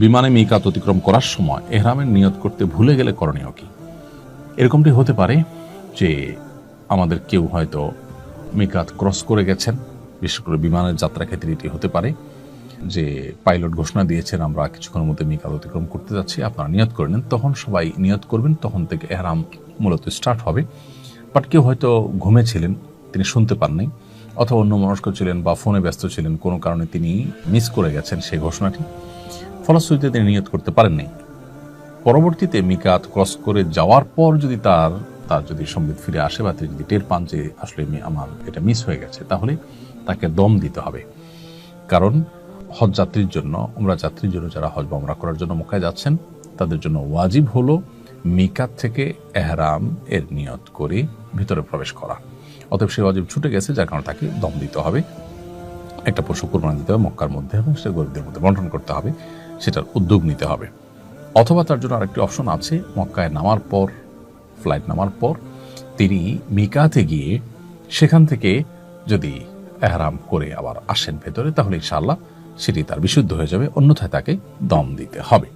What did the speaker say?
বিমানে মিকাত অতিক্রম করার সময় এহরামের নিয়ত করতে ভুলে গেলে করণীয় কি? এরকমটি হতে পারে যে আমাদের কেউ হয়তো মিকাত ক্রস করে গেছেন, বিশেষ করে বিমানের যাত্রা ক্ষেত্রে এটি হতে পারে যে পাইলট ঘোষণা দিয়েছেন, আমরা কিছুক্ষণের মধ্যে মিকাত অতিক্রম করতে যাচ্ছি, আপনারা নিয়ত করে নেন। তখন সবাই নিয়ত করবেন, তখন থেকে এহরাম মূলত স্টার্ট হবে। বাট কেউ হয়তো ঘুমেছিলেন তিনি শুনতে পাননি, অথবা অন্য মনস্ক ছিলেন বা ফোনে ব্যস্ত ছিলেন, কোনো কারণে তিনি মিস করে গেছেন সেই ঘোষণাটি। ফলশ্রুতিতে তিনি নিয়ত করতে পারেননি। পরবর্তীতে মিকাত ক্রস করে যাওয়ার পর যদি তার তার যদি সম্বিত ফিরে আসে বা তিনি যদি টের পান যে আসলে আমি- আমার এটা মিস হয়ে গেছে, তাহলে তাকে দম দিতে হবে। কারণ হজ যাত্রীর জন্য, উমরা যাত্রীর জন্য যারা হজ বা উমরা করার জন্য মক্কায় যাচ্ছেন, তাদের জন্য ওয়াজিব হলো মিকাত থেকে এহরাম এর নিয়ত করে ভিতরে প্রবেশ করা। অতএব সে ওয়াজিব ছুটে গেছে, যার কারণে তাকে দম দিতে হবে। একটা পশু কোরবানি দিতে হবে মক্কার মধ্যে এবং সেটা গরিবদের মধ্যে বন্টন করতে হবে। সেটার উদ্যোগ নিতে হবে। অথবা তার জন্য আরেকটি অপশন আছে, মক্কায় নামার পর, ফ্লাইট নামার পর, তিনি মিকাতে গিয়ে সেখান থেকে যদি এহরাম করে আবার আসেন ভেতরে, তাহলে ইনশাআল্লাহ সেটি তার বিশুদ্ধ হয়ে যাবে, অন্যথায় তাকে দম দিতে হবে।